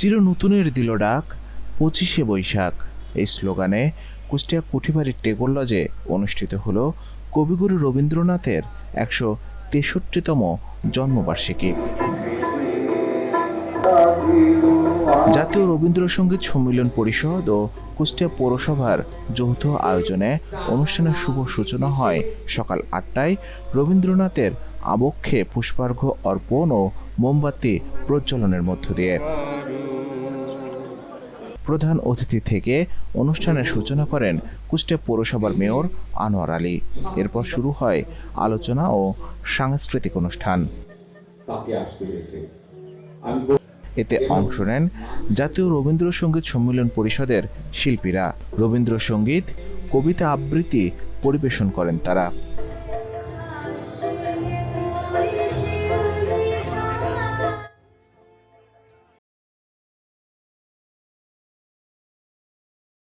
চির নতুনের দিল ডাক, পঁচিশে বৈশাখ। এই স্লোগানে কুষ্টিয়া কুঠিবাড়ির টেগোর লজে অনুষ্ঠিত হল কবিগুরু রবীন্দ্রনাথের একশো তেষট্টিতম জন্মবার্ষিকী। জাতীয় রবীন্দ্রসঙ্গীত সম্মিলন পরিষদ ও কুষ্টিয়া পৌরসভার যৌথ আয়োজনে অনুষ্ঠানের শুভ সূচনা হয় সকাল আটটায় রবীন্দ্রনাথের আবক্ষে পুষ্পার্ঘ্য অর্পণ ও মোমবাতি প্রজ্বলনের মধ্য দিয়ে। প্রধান অতিথি থেকে অনুষ্ঠানের সূচনা করেন কুষ্টিয়া পৌরসভার মেয়র আনোয়ার আলী। এরপর শুরু হয় আলোচনা ও সাংস্কৃতিক অনুষ্ঠান। এতে অংশ নেন জাতীয় রবীন্দ্রসঙ্গীত সম্মেলন পরিষদের শিল্পীরা। রবীন্দ্রসঙ্গীত কবিতা আবৃত্তি পরিবেশন করেন তারা।